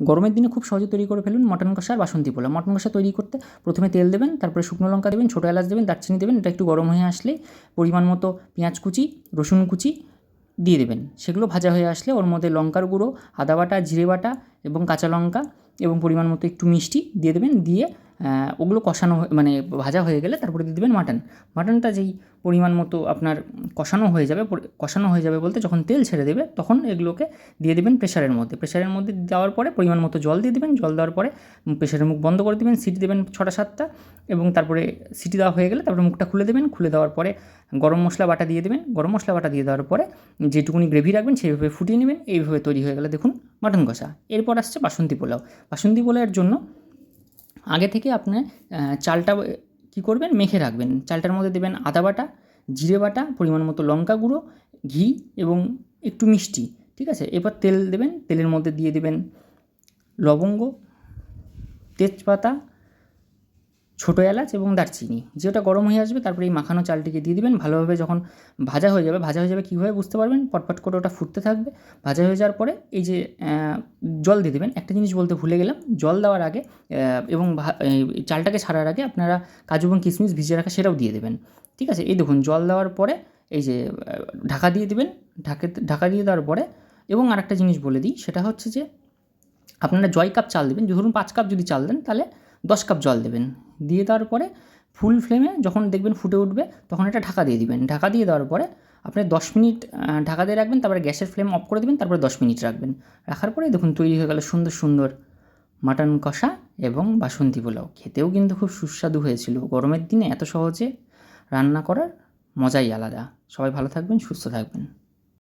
গরমের দিনে খুব সহজে তৈরি করে ফেলুন মটন কষা আর বাসন্তী পোলাও। মটন কষা তৈরি করতে প্রথমে তেল দেবেন, তারপরে শুকনো লঙ্কা দেবেন, ছোটো এলাচ দেবেন, দারচিনি দেবেন, এটা একটু গরম হয়ে আসলে পরিমাণ মতো পেঁয়াজ কুচি, রসুন কুচি দিয়ে দেবেন। সেগুলো ভাজা হয়ে আসলে ওর মধ্যে লঙ্কার গুঁড়ো, আদা বাটা, জিরে বাটা এবং কাঁচা লঙ্কা এবং পরিমাণ মতো একটু মিষ্টি দিয়ে দেবেন। দিয়ে ওগুলো কষানো মানে ভাজা হয়ে গেলে তারপরে দিয়ে দেবেন মাটন। মাটনটা যেই পরিমাণ মতো আপনার কষানো হয়ে যাবে কষানো হয়ে যাবে বলতে যখন তেল ছেড়ে দেবে তখন এগুলোকে দিয়ে দেবেন প্রেশারের মধ্যে। প্রেশারের মধ্যে দেওয়ার পরে পরিমাণ মতো জল দিয়ে দেবেন। জল দেওয়ার পরে প্রেশারের মুখ বন্ধ করে দেবেন, সিটি দেবেন ছটা সাতটা এবং তারপরে সিটি দেওয়া হয়ে গেলে তারপরে মুখটা খুলে দেবেন। খুলে দেওয়ার পরে গরম মশলা বাটা দিয়ে দেবেন। গরম মশলা বাটা দিয়ে দেওয়ার পরে যেটুকুনি গ্রেভি রাখবেন সেইভাবে ফুটিয়ে নেবেন। এইভাবে তৈরি হয়ে গেলে দেখুন মাটন কষা। এরপর আসছে বাসন্তী পোলাও। বাসন্তী পোলাওয়ের জন্য আগে থেকে আপনি চালটা কী করবেন? মেখে রাখবেন। চালটার মধ্যে দেবেন আদা বাটা, জিরে বাটা, পরিমাণ মতো লঙ্কা গুঁড়ো, ঘি এবং একটু মিষ্টি, ঠিক আছে? এবার তেল দেবেন। তেলের মধ্যে দিয়ে দেবেন লবঙ্গ, তেজপাতা ছোটো এলাচ এবং দারচিনি। যেটা গরম হয়ে আসবে, তারপরে এই মাখানো চালটিকে দিয়ে দিবেন। ভালোভাবে যখন ভাজা হয়ে যাবে, ভাজা হয়ে যাবে কীভাবে বুঝতে পারবেন? পটপট করে ওটা ফুটতে থাকবে। ভাজা হয়ে যাওয়ার পরে এই যে জল দিয়ে দেবেন। একটা জিনিস বলতে ভুলে গেলাম। জল দেওয়ার আগে এবং চালটাকে ছাড়ার আগে আপনারা কাজু এবং কিশমিশ ভিজিয়ে রাখা সেটাও দিয়ে দেবেন। ঠিক আছে? এই দেখুন, জল দেওয়ার পরে এই যে ঢাকা দিয়ে দেবেন। ঢাকে, ঢাকা দিয়ে দেওয়ার পরে এবং আরেকটা জিনিস বলে দিই, সেটা হচ্ছে যে, আপনারা জয় কাপ চাল দেবেন। ধরুন পাঁচ কাপ যদি চাল দেন, তাহলে দশ কাপ জল দেবেন। দিয়ে দেওয়ার পরে ফুল ফ্লেমে যখন দেখবেন ফুটে উঠবে, তখন এটা ঢাকা দিয়ে দিবেন। ঢাকা দিয়ে দেওয়ার পরে আপনি দশ মিনিট ঢাকা দিয়ে রাখবেন, তারপরে গ্যাসের ফ্লেম অফ করে দেবেন, তারপরে দশ মিনিট রাখবেন। রাখার পরে দেখুন তৈরি হয়ে গেল সুন্দর সুন্দর মাটন কষা এবং বাসন্তী পোলাও। খেতেও কিন্তু খুব সুস্বাদু হয়েছিল। গরমের দিনে এত সহজে রান্না করার মজাই আলাদা। সবাই ভালো থাকবেন, সুস্থ থাকবেন।